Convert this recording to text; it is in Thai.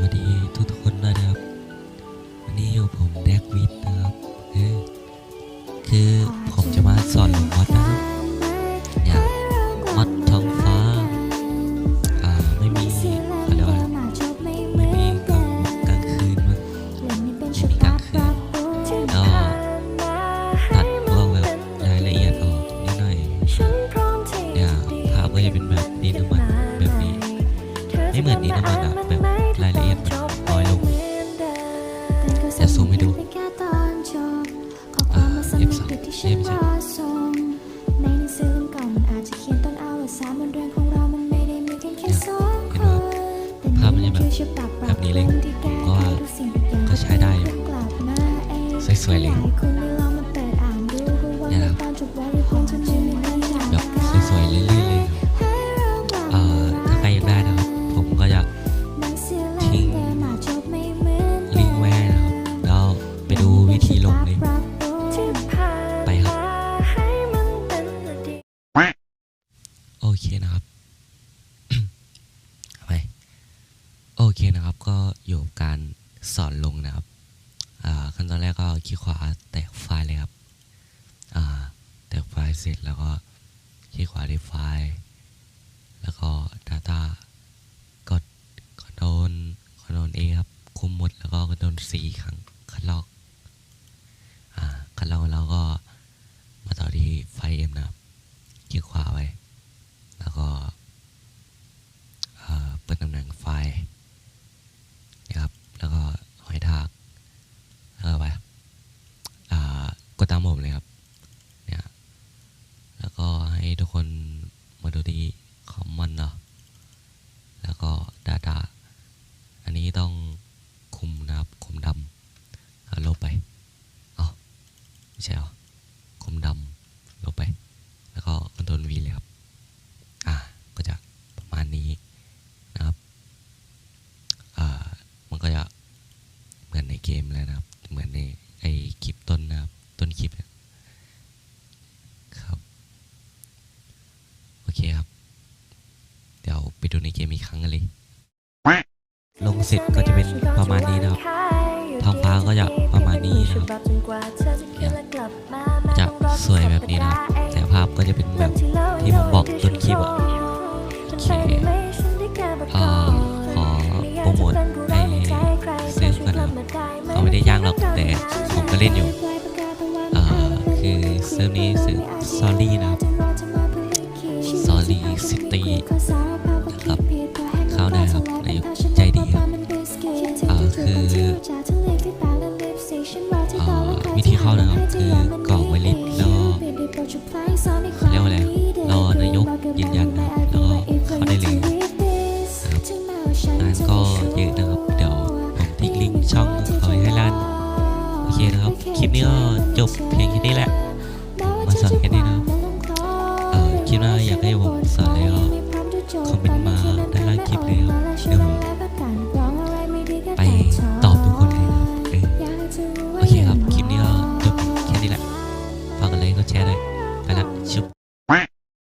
วัสดีทุกๆคนนะครับ วันนี้อยู่ผมแดกวิทนะครับเออคือ ผมจะมาสอนา F3 F3 เอ้เอ้ยยไม่ไม่ใช่ใช่ในหนังสือเล่มเก่ามันอาจจะเขียนต้นเอาว่าสามบนเรือนของเรามันไม่ได้มีเพียงแค่สองคนภาพมันจะแบบแบบนี้เลยผมก็ว่าก็ใช้ได้อยู่สวยๆเลยเนี่ย เคนะครับก็อยู่การสอนลงนะครับขั้นตอนแรกก็คลิกขวาแตกไฟล์เลยครับแตกไฟล์เสร็จแล้วก็คลิกขวาที่ไฟล์ แล้วก็ Data กด Ctrl Ctrl A ครับคุมหมดแล้วก็ Ctrl C ครั้งคัดลอก อ่า คัดลอกแล้วก็มาต่อที่ไฟล์ M นะครับ คลิกขวาไว้ แล้วก็เอ่อเปิดตำแหน่งไฟล์นะครับ แล้วก็หอยทากแล้วก็ไปอ่าก ดตามผมเลยครับเนี่ยแล้วก็ให้ทุกคนมาดูที่คอมมอนเนาะแล้วก็ Data อันนี้ต้องคุมนะครับคุมดำลบไปอ๋อไม่ใช่เหรอคุมดำลบไป แล้วก็ Ctrl V เลยครับอ่าก็จะประมาณนี้นะครับอ่ามันก็จะเหมือนในเกมแล้วนะครับ เหมือนในไอคลิปต้นนะครับ ต้นคลิปเนี่ยครับ โอเคครับ เดี๋ยวไปดูในเกมอีกครั้งกันเลย ลงเสร็จก็จะเป็นประมาณนี้นะครับ ท้องฟ้าก็จะประมาณนี้นะครับเนี่ยจะสวยแบบนี้นะครับแต่ภาพก็จะเป็นแบบที่ผมบอกต้นคลิปอะโอเคอ่าขอโปรโมทให้เซิร์ฟกันนะครับเขาไม่ได้ย่างหรอกแต่ผมก็เล่นอยู่อ่าคือเซิร์ฟนี้เซิร์ฟซอรี่นะครับ Sorry City นะครับเข้าได้ครับนายกใจดีครับอ่าคืออ่าวิธีเข้านะครับคือกรอกไวลิสแล้วก็เขาเรียกว่าอะไรรอนายกยืนยันนะครับแล้วก็เข้าได้เลยนะครับงานก็เยอะนะครับเดี๋ยวผมทิ้งลิงก์ช่องเขาไว้ให้ล่านโอเคนะครับคลิปนี้ก็จบเพียงแค่นี้แหละมาสอนแค่นี้นะ คิดว่าอยากให้ผมสอน